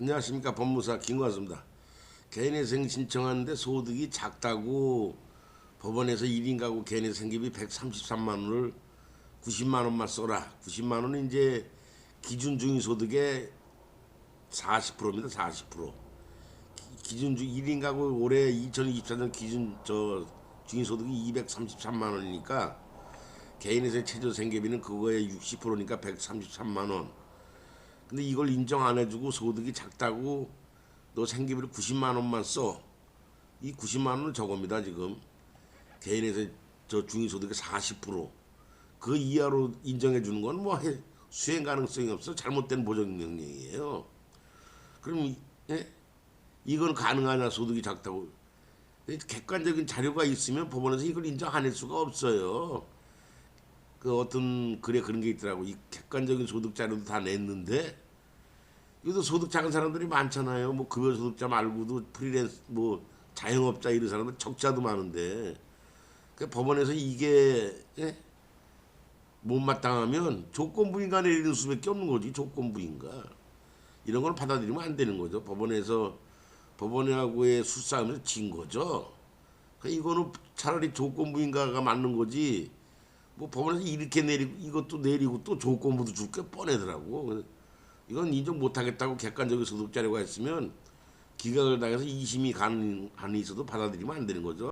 안녕하십니까 법무사 김관수입니다. 개인회생 신청하는데 소득이 작다고 법원에서 1인 가구 개인회생 생계비 133만 원을 90만 원만 써라. 90만 원은 이제 기준 중위소득의 40%입니다. 40%. 기- 기준 중 1인 가구 올해 2024년 기준 저 중위소득이 233만 원이니까 개인회생 최저 생계비는 그거의 60%니까 133만 원. 근데 이걸 인정 안 해주고 소득이 작다고 너 생계비를 90만 원만 써. 이 90만 원은 저겁니다 지금. 개인에서 저 중위소득의 40%. 그 이하로 인정해 주는 건 뭐 수행 가능성이 없어. 잘못된 보정 명령이에요. 그럼 이- 예? 이건 가능하냐 소득이 작다고. 객관적인 자료가 있으면 법원에서 이걸 인정 안 할 수가 없어요. 그 어떤 글에 그런 게 있더라고. 이 객관적인 소득 자료도 다 냈는데 이것도 소득 작은 사람들이 많잖아요. 뭐 급여 소득자 말고도 프리랜서 뭐 자영업자 이런 사람들 적자도 많은데 그 법원에서 이게 예? 못마땅하면 조건부인가 내리는 수밖에 없는 거지 조건부인가 이런 걸 받아들이면 안 되는 거죠. 법원에서 법원하고의 수싸움에서 진 거죠. 그러니까 이거는 차라리 조건부인가가 맞는 거지. 뭐 법원에서 이렇게 내리고 이것도 내리고 또 조건부도 줄 게 뻔하더라고. 이건 인정 못하겠다고 객관적인 소득 자료가 있으면 기각을 당해서 이심이 가는 한이 있어도 받아들이면 안 되는 거죠.